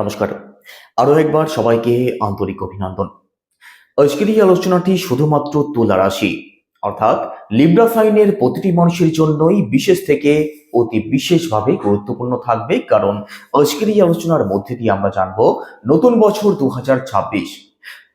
নমস্কার। আরও একবার সবাইকে আন্তরিক অভিনন্দন। আজকের এই আলোচনাটি শুধুমাত্র তুলা রাশি, অর্থাৎ লিব্রা সাইনের প্রতিটি মানুষের জন্যই বিশেষ থেকে অতি বিশেষভাবে গুরুত্বপূর্ণ থাকবে, কারণ আজকের এই আলোচনার মধ্যে দিয়ে আমরা জানব নতুন বছর দু হাজার ছাব্বিশ।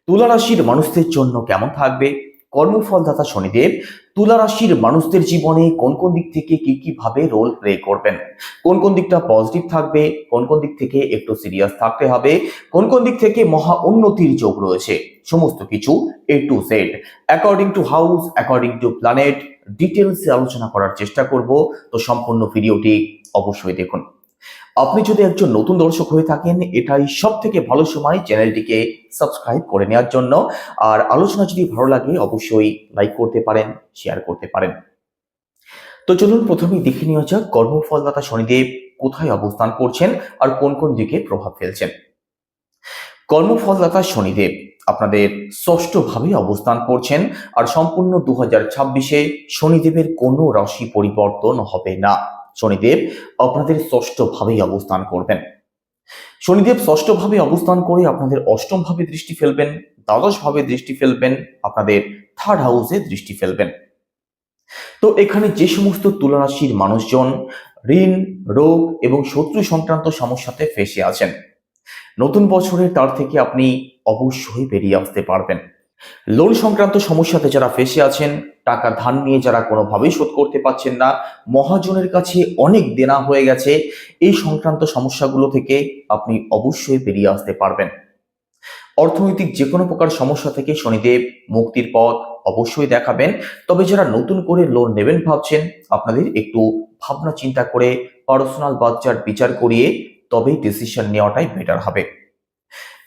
তুলা রাশির মানুষদের জন্য কেমন থাকবে? কর্মফলদাতা শনিদেব, তুলা রাশির মানুষদের জীবনে কোন কোন দিক থেকে কি কি ভাবে রোল প্লে করবেন? কোন কোন দিকটা পজিটিভ থাকবে? কোন কোন দিক থেকে একটু সিরিয়াস থাকতে হবে? কোন কোন দিক থেকে মহা উন্নতির যোগ রয়েছে? সমস্ত কিছু A to Z according to house according to planet ডিটেলসে আলোচনা করার চেষ্টা করব। তো সম্পূর্ণ ভিডিওটি অবশ্যই দেখুন। আপনি যদি একজন নতুন দর্শক হয়ে থাকেন, এটাই সব থেকে ভালো সময় চ্যানেলটিকে সাবস্ক্রাইব করে নেওয়ার জন্য। আর আলোচনা যদি ভালো লাগে, অবশ্যই লাইক করতে পারেন, শেয়ার করতে পারেন। তো চলুন প্রথমেই দেখে নেওয়া যাক, কর্মফলদাতা শনিদেব কোথায় অবস্থান করছেন আর কোন কোন দিকে প্রভাব ফেলছেন। কর্মফলদাতা শনিদেব আপনাদের ষষ্ঠ ভাবে অবস্থান করছেন আর সম্পূর্ণ দু হাজার ছাব্বিশে শনিদেবের কোনো রাশি পরিবর্তন হবে না। শনিদেব আপনাদের ষষ্ঠ ভাবেই অবস্থান করবেন। শনিদেব ষষ্ঠ ভাবে অবস্থান করে আপনাদের অষ্টম ভাবে দৃষ্টি ফেলবেন দ্বাদশ ভাবে দৃষ্টি ফেলবেন, আপনাদের থার্ড হাউসে দৃষ্টি ফেলবেন। তো এখানে যে সমস্ত তুলা রাশির মানুষজন ঋণ, রোগ এবং শত্রু সংক্রান্ত সমস্যাতে ফেসে আছেন। নতুন বছরে তার থেকে আপনি অবশ্যই বেরিয়ে আসতে পারবেন। লোন সংক্রান্ত সমস্যাতে যারা ফেসে আছেন, টাকা ধার নিয়ে যারা কোনোভাবেই শোধ করতে পারছেন না, মহাজনের কাছে অনেক দেনা হয়ে গেছে, এই সংক্রান্ত সমস্যাগুলো থেকে আপনি অবশ্যই বেরিয়ে আসতে পারবেন। অর্থনৈতিক যে কোনো প্রকার সমস্যা থেকে শনিদেব মুক্তির পথ অবশ্যই দেখাবেন, তবে যারা নতুন করে লোন নেবেন ভাবছেন, আপনাদের একটু ভাবনা চিন্তা করে পার্সোনাল বাচ্চার বিচার করিয়ে তবেই ডিসিশন নেওয়াটাই বেটার হবে।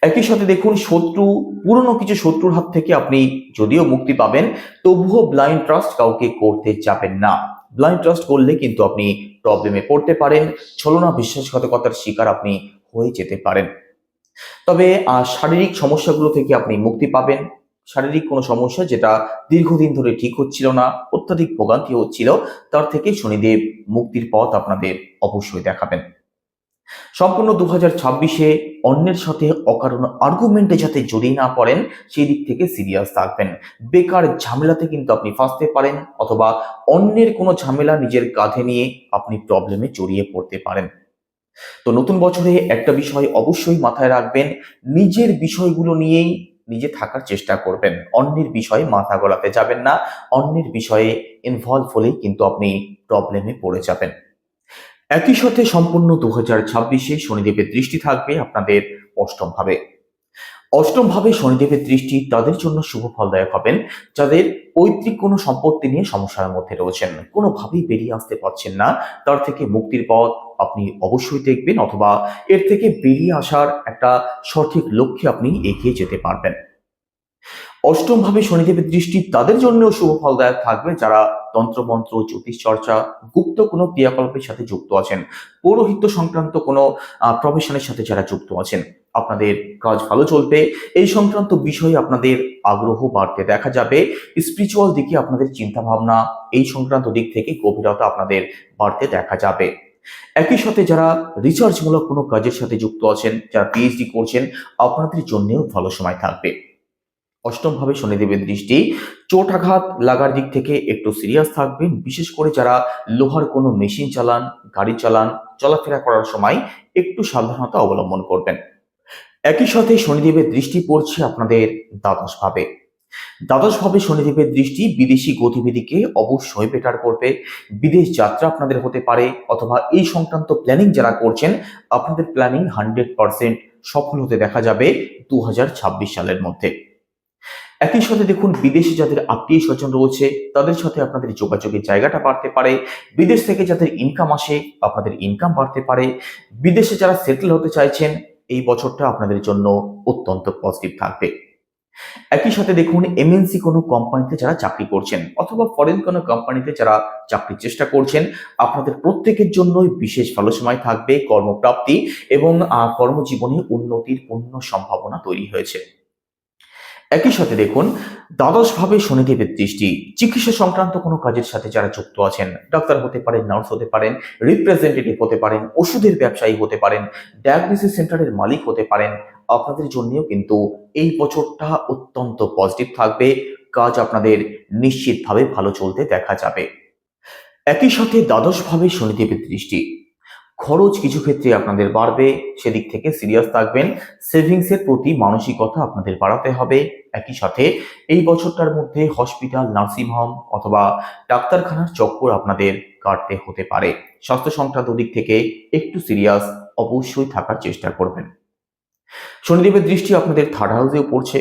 একই সাথে দেখুন শত্রু, পুরনো কিছু শত্রুর হাত থেকে আপনি যদিও মুক্তি পাবেন, তবুও ব্লাইন্ড ট্রাস্ট কাউকে করতে যাবেন না। ব্লাইন্ড ট্রাস্ট করলে কিন্তু আপনি প্রবলেমে পড়তে পারেন, ছলনা বিশ্বাসঘাতকতার শিকার আপনি হয়ে যেতে পারেন। তবে শারীরিক সমস্যাগুলো থেকে আপনি মুক্তি পাবেন। শারীরিক কোনো সমস্যা যেটা দীর্ঘদিন ধরে ঠিক হচ্ছিল না, অত্যাধিক ভোগান্তি হচ্ছিল, তার থেকে শনিদেব মুক্তির পথ আপনাদের অবশ্যই দেখাবেন। সম্পূর্ণ দু হাজার ছাব্বিশে অন্যের সাথে অকারণ আর্গুমেন্টে যাতে জড়িয়ে না পড়েন, সেই দিক থেকে সিরিয়াস থাকবেন। বেকার ঝামেলাতে কিন্তু আপনি ফাঁসতে পারেন, অথবা অন্যের কোনো ঝামেলা নিজের কাঁধে নিয়ে আপনি প্রবলেমে জড়িয়ে পড়তে পারেন। তো নতুন বছরে একটা বিষয় অবশ্যই মাথায় রাখবেন, নিজের বিষয়গুলো নিয়েই নিজে থাকার চেষ্টা করবেন। অন্যের বিষয়ে মাথা গলাতে যাবেন না, অন্যের বিষয়ে ইনভলভ হলেই কিন্তু আপনি প্রবলেমে পড়ে যাবেন। একই সাথে সম্পূর্ণ দু হাজার ছাব্বিশে শনিদেবের দৃষ্টি থাকবে আপনাদের অষ্টম ভাবে অষ্টম ভাবে শনিদেবের দৃষ্টি তাদের জন্য শুভ ফলদায়ক হবেন, যাদের পৈতৃক কোনো সম্পত্তি নিয়ে সমস্যার মধ্যে রয়েছেন। কোনোভাবেই বেরিয়ে আসতে পারছেন না, তার থেকে মুক্তির পথ আপনি অবশ্যই দেখবেন, অথবা এর থেকে বেরিয়ে আসার একটা সঠিক লক্ষ্যে আপনি এগিয়ে যেতে পারবেন। অষ্টম ভাবে শনিদেবের দৃষ্টি তাদের জন্যও শুভ ফলদায়ক থাকবে যারা তন্ত্রমন্ত্র জ্যোতিষ চর্চা গুপ্ত কোনো ক্রিয়াকলাপের সাথে যুক্ত আছেন। পৌরোহিত্য সংক্রান্ত কোনো প্রফেশনের সাথে যারা যুক্ত আছেন। আপনাদের কাজ ভালো চলবে। এই সংক্রান্ত বিষয়ে আপনাদের আগ্রহ বাড়তে দেখা যাবে। স্পিরিচুয়াল দিকে আপনাদের চিন্তা ভাবনা এই সংক্রান্ত দিক থেকে গভীরতা আপনাদের বাড়তে দেখা যাবে। একই সাথে যারা রিসার্চমূলক কোনো কাজের সাথে যুক্ত আছেন, যারা পিএইচডি করছেন, আপনাদের জন্যেও ভালো সময় থাকবে। অষ্টম ভাবে শনিদেবের দৃষ্টি। চোট আঘাত লাগার দিক থেকে একটু সিরিয়াস থাকবেন। বিশেষ করে যারা লোহার কোনো মেশিন চালান, গাড়ি চালান, চলাফেরা করার সময় একটু সাবধানতা অবলম্বন করবেন। একই সাথে শনিদেবের দৃষ্টি পড়ছে আপনাদের দ্বাদশ ভাবে দ্বাদশ ভাবে শনিদেবের দৃষ্টি বিদেশি গতিবিধিকে অবশ্যই বেটার করবে। বিদেশ যাত্রা আপনাদের হতে পারে অথবা এই সংক্রান্ত প্ল্যানিং যারা করছেন, আপনাদের প্ল্যানিং হান্ড্রেড পার্সেন্ট সফল হতে দেখা যাবে দু হাজার ছাব্বিশ সালের মধ্যে। একই সাথে দেখুন, বিদেশে যাদের আত্মীয় স্বজন রয়েছে, তাদের সাথে আপনাদের যোগাযোগের জায়গাটা বাড়তে পারে। বিদেশ থেকে যাদের ইনকাম আসে, আপনাদের ইনকাম বাড়তে পারে। বিদেশে যারা সেটেল হতে চাইছেন, এই বছরটা আপনাদের জন্য অত্যন্ত পজিটিভ থাকবে। একই সাথে দেখুন এমএনসি কোনো কোম্পানিতে যারা চাকরি করছেন, অথবা ফরেন কোনো কোম্পানিতে যারা চাকরির চেষ্টা করছেন, আপনাদের প্রত্যেকের জন্যই বিশেষ ভালো সময় থাকবে কর্মপ্রাপ্তি এবং কর্মজীবনে উন্নতির পূর্ণ সম্ভাবনা তৈরি হয়েছে। একই সাথে দেখুন দ্বাদশ ভাবে শনিদেবের দৃষ্টি। চিকিৎসা সংক্রান্ত কোনো কাজের সাথে যারা যুক্ত আছেন, ডাক্তার হতে পারেন, নার্স হতে পারেন রিপ্রেজেন্টেটিভ হতে পারেন, ওষুধের ব্যবসায়ী হতে পারেন ডায়াগনোসিস সেন্টারের মালিক হতে পারেন, আপনাদের জন্যও কিন্তু এই বছরটা অত্যন্ত পজিটিভ থাকবে। কাজ আপনাদের নিশ্চিতভাবে ভালো চলতে দেখা যাবে। একই সাথে দ্বাদশ ভাবে শনিদেবের দৃষ্টি। খরচ কিছু ক্ষেত্রে আপনাদের বাড়বে, সেদিক থেকে সিরিয়াস থাকবেন। সেভিংসের প্রতি মানসিকতা আপনাদের বাড়াতে হবে। একই সাথে এই বছরটার মধ্যে হসপিটাল নার্সিংহোম অথবা ডাক্তারখানার চক্কর আপনাদের কাটতে হতে পারে। স্বাস্থ্য সংক্রান্ত দিক থেকে একটু সিরিয়াস অবশ্যই থাকার চেষ্টা করবেন। শনিদেবের দৃষ্টি আপনাদের থার্ড হাউসেও পড়ছে।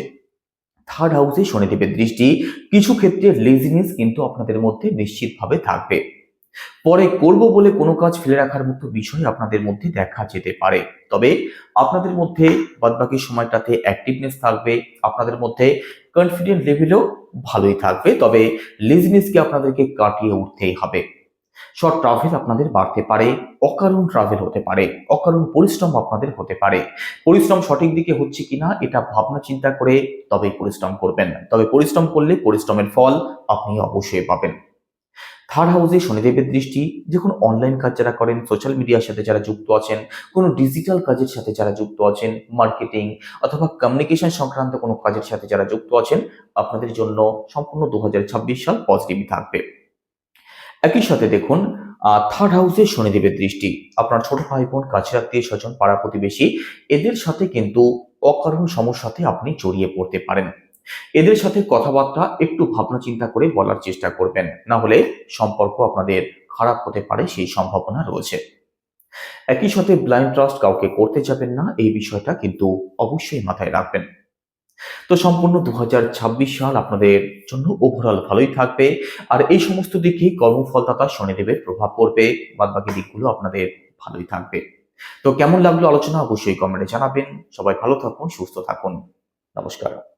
থার্ড হাউসে শনিদেবের দৃষ্টি কিছু ক্ষেত্রে লেজিনেস কিন্তু আপনাদের মধ্যে নিশ্চিতভাবে থাকবে। পরে করব বলে কোনো কাজ ফেলে রাখার মতো বিষয় আপনাদের মধ্যে দেখা যেতে পারে। তবে আপনাদের মধ্যে বাদবাকি সময়টাতে অ্যাক্টিভনেস থাকবে, আপনাদের মধ্যে কনফিডেন্ট লেভেলও ভালোই থাকবে, তবে লেজিনেসকে আপনাদেরকে কাটিয়ে উঠতেই হবে। শর্ট ট্রাভেল আপনাদের বাড়তে পারে, অকারণ ট্রাভেল হতে পারে, অকারণ পরিশ্রম আপনাদের হতে পারে। পরিশ্রম সঠিক দিকে হচ্ছে কিনা, এটা ভাবনা চিন্তা করে তবেই পরিশ্রম করবেন। তবে পরিশ্রম করলে পরিশ্রমের ফল আপনি অবশ্যই পাবেন। থার্ড হাউসে শনিদেবের দৃষ্টি কোনো অনলাইন কাজ যারা করেন সোশ্যাল মিডিয়ার সাথে যারা যুক্ত আছেন, কোনো ডিজিটাল কাজের সাথে যারা যুক্ত আছেন মার্কেটিং অথবা কমিউনিকেশন সংক্রান্ত কোনো কাজের সাথে যারা যুক্ত আছেন, আপনাদের জন্য সম্পূর্ণ দু হাজার ছাব্বিশ সাল পজিটিভই থাকবে। একই সাথে দেখুন থার্ড হাউসে শনিদেবের দৃষ্টি, আপনার ছোট ভাই বোন, কাছের আত্মীয় স্বজন, পাড়া প্রতিবেশী, এদের সাথে কিন্তু অকারণ সমস্যাতে আপনি জড়িয়ে পড়তে পারেন। এদের সাথে কথাবার্তা, একটু ভাবনা চিন্তা করে বলার চেষ্টা করবেন। না হলে সম্পর্ক আপনাদের খারাপ হতে পারে, সেই সম্ভাবনা রয়েছে। একই সাথে ব্লাইন্ড ট্রাস্ট কাউকে করতে যাবেন না, এই বিষয়টা কিন্তু অবশ্যই মাথায় রাখবেন। তো সম্পূর্ণ দুহাজার ছাব্বিশ সাল আপনাদের জন্য ওভারঅল ভালোই থাকবে। আর এই সমস্ত দিকে কর্মফলদাতা শনিদেবের প্রভাব পড়বে বাদ বাকি দিকগুলো আপনাদের ভালোই থাকবে। তো কেমন লাগল আলোচনা, অবশ্যই কমেন্টে জানাবেন। সবাই ভালো থাকুন, সুস্থ থাকুন। নমস্কার।